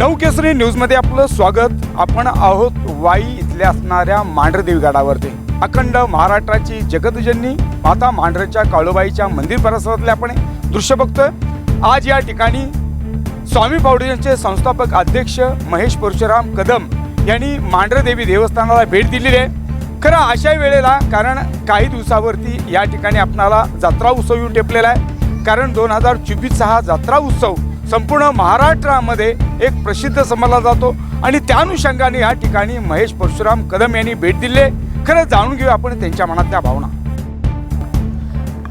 नवकेसरी न्यूजमध्ये आपलं स्वागत. आपण आहोत वाई इथल्या असणाऱ्या मांढरदेवी गडावरती अखंड महाराष्ट्राची जगतजननी माता मांढरच्या काळोबाईच्या मंदिर परिसरातले आपण दृश्य बघतोय. आज या ठिकाणी स्वामी फाउंडेशनचे संस्थापक अध्यक्ष महेश परशुराम कदम यांनी मांढरदेवी देवस्थानाला भेट दिलेली आहे. खरं अशा वेळेला कारण काही दिवसावरती या ठिकाणी आपणाला जत्रा उत्सव येऊन टेपलेला आहे. कारण दोन हजार चोवीसचा हा जत्रा उत्सव संपूर्ण महाराष्ट्रामध्ये एक प्रसिद्ध समजला जातो. आणि त्या अनुषंगाने या ठिकाणी महेश परशुराम कदम यांनी भेट दिले. खरं जाणून घेऊ आपण त्यांच्या मनातल्या भावना.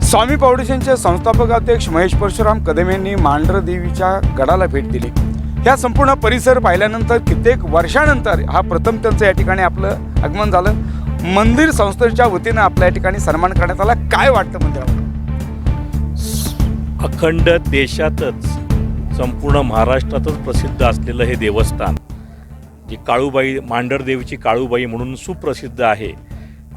स्वामी फाउंडेशनचे संस्थापक अध्यक्ष महेश परशुराम कदम यांनी मांढरदेवीच्या गडाला भेट दिली. ह्या संपूर्ण परिसर पाहिल्यानंतर कित्येक वर्षानंतर हा प्रथम त्यांचं या ठिकाणी आपलं आगमन झालं. मंदिर संस्थेच्या वतीनं आपल्या या ठिकाणी सन्मान करण्यात आला. काय वाटतं मंदिरावर अखंड देशातच संपूर्ण महाराष्ट्रातच प्रसिद्ध असलेलं हे देवस्थान जी काळूबाई मांडरदेवीची काळूबाई म्हणून सुप्रसिद्ध आहे.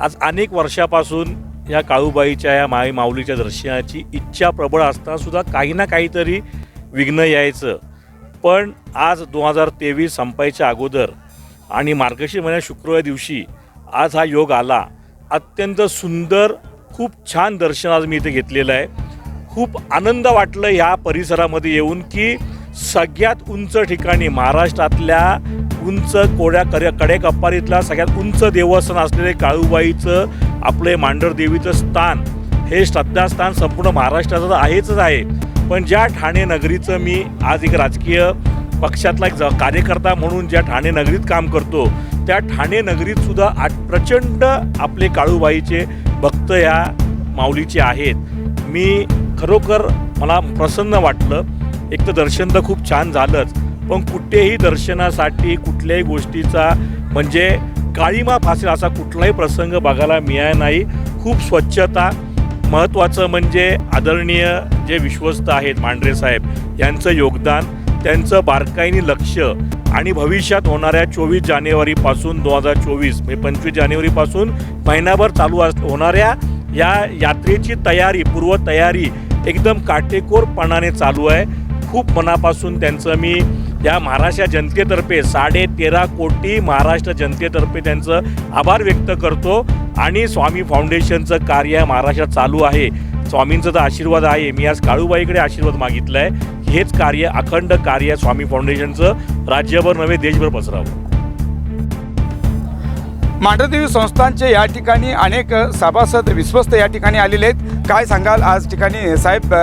आज अनेक वर्षापासून या काळूबाईच्या या माई माऊलीच्या दर्शनाची इच्छा प्रबळ असतानासुद्धा काही ना काहीतरी विघ्न यायचं. पण आज दोन हजार तेवीस संपायच्या अगोदर आणि मार्गशीर महिन्यात शुक्रवार दिवशी आज हा योग आला. अत्यंत सुंदर खूप छान दर्शन आज मी इथे घेतलेलं आहे. खूप आनंद वाटलं ह्या परिसरामध्ये येऊन की सगळ्यात उंच ठिकाणी महाराष्ट्रातल्या उंच कोड्या करे कडेकप्पारीतल्या सगळ्यात उंच देवस्थान असलेले काळूबाईचं आपले मांढरदेवीचं स्थान हे श्रद्धास्थान संपूर्ण महाराष्ट्राचं आहेच आहे. पण ज्या ठाणे नगरीचं मी आज एक राजकीय पक्षातला एक ज- कार्यकर्ता म्हणून ज्या ठाणे नगरीत काम करतो त्या ठाणे नगरीतसुद्धा आ प्रचंड आपले काळूबाईचे भक्त या माऊलीचे आहेत. मी खरोखर मला प्रसन्न वाटलं. एक तर दर्शन तर खूप छान झालंच पण कुठेही दर्शनासाठी कुठल्याही गोष्टीचा म्हणजे काळीमा फासेल असा कुठलाही प्रसंग बघायला मिळाला नाही. खूप स्वच्छता महत्त्वाचं म्हणजे आदरणीय जे विश्वस्त आहेत मांढरे साहेब यांचं योगदान त्यांचं बारकाईने लक्ष आणि भविष्यात होणाऱ्या चोवीस जानेवारीपासून दोन हजार चोवीस म्हणजे पंचवीस जानेवारीपासून महिनाभर चालू अस होणाऱ्या या यात्रेची तयारी पूर्वतयारी एकदम काटेकोरपणाने चालू आहे. खूप मनापासून त्यांचं मी या महाराष्ट्र जनतेतर्फे साडे तेरा कोटी महाराष्ट्र जनतेतर्फे त्यांचं आभार व्यक्त करतो. आणि स्वामी फाउंडेशनचं कार्य महाराष्ट्रात चालू आहे. स्वामींचा तर आशीर्वाद आहे. मी आज काळूबाईकडे आशीर्वाद मागितला आहे हेच कार्य अखंड कार्य स्वामी फाउंडेशनचं. राज्यभर नव्हे देशभर पसरावं. मांढरदेवी संस्थांचे या ठिकाणी अनेक सभासद विश्वस्त या ठिकाणी आलेले आहेत. काय सांगाल? आज ठिकाणी साहेब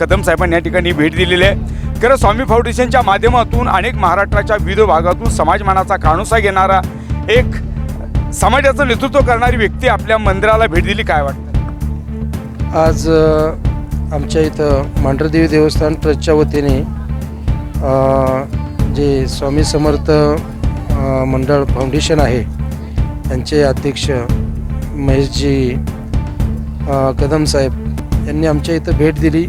कदम साहेबांनी या ठिकाणी भेट दिलेली आहे. खरं स्वामी फाउंडेशनच्या माध्यमातून अनेक महाराष्ट्राच्या विविध भागातून समाजमानाचा काणुसा घेणारा एक समाजाचं नेतृत्व करणारी व्यक्ती आपल्या मंदिराला भेट दिली काय वाटतं? आज आमच्या इथं मांढरदेवी देवस्थान ट्रस्टच्या वतीने जे स्वामी समर्थ मंडळ फाउंडेशन आहे त्यांचे अध्यक्ष महेशजी कदम साहेब यांनी आमच्या इथं भेट दिली.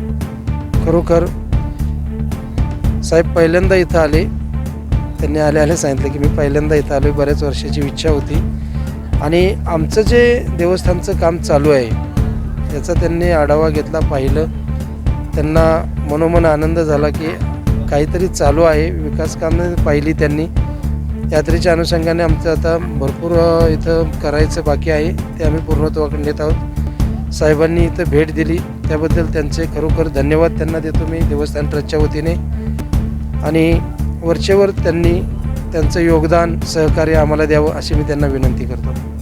खरोखर साहेब पहिल्यांदा इथं आले. त्यांनी आले आले सांगितलं की मी पहिल्यांदा इथं आलो बऱ्याच वर्षाची इच्छा होती. आणि आमचं जे देवस्थानचं काम चालू आहे याचा त्यांनी आढावा घेतला पाहिलं. त्यांना मनोमन आनंद झाला की काहीतरी चालू आहे. विकास कामं पाहिली त्यांनी. यात्रेच्या अनुषंगाने आमचं आता भरपूर इथं करायचं बाकी आहे. ते आम्ही पूर्णत्वाकडे नेत आहोत. साहेबांनी इथं भेट दिली. त्याबद्दल त्यांचे खरोखर धन्यवाद त्यांना देतो मी. देवस्थान ट्रस्टच्या वतीने. आणि वरचेवर त्यांनी त्यांचं योगदान सहकार्य आम्हाला द्यावं अशी मी त्यांना विनंती करतो.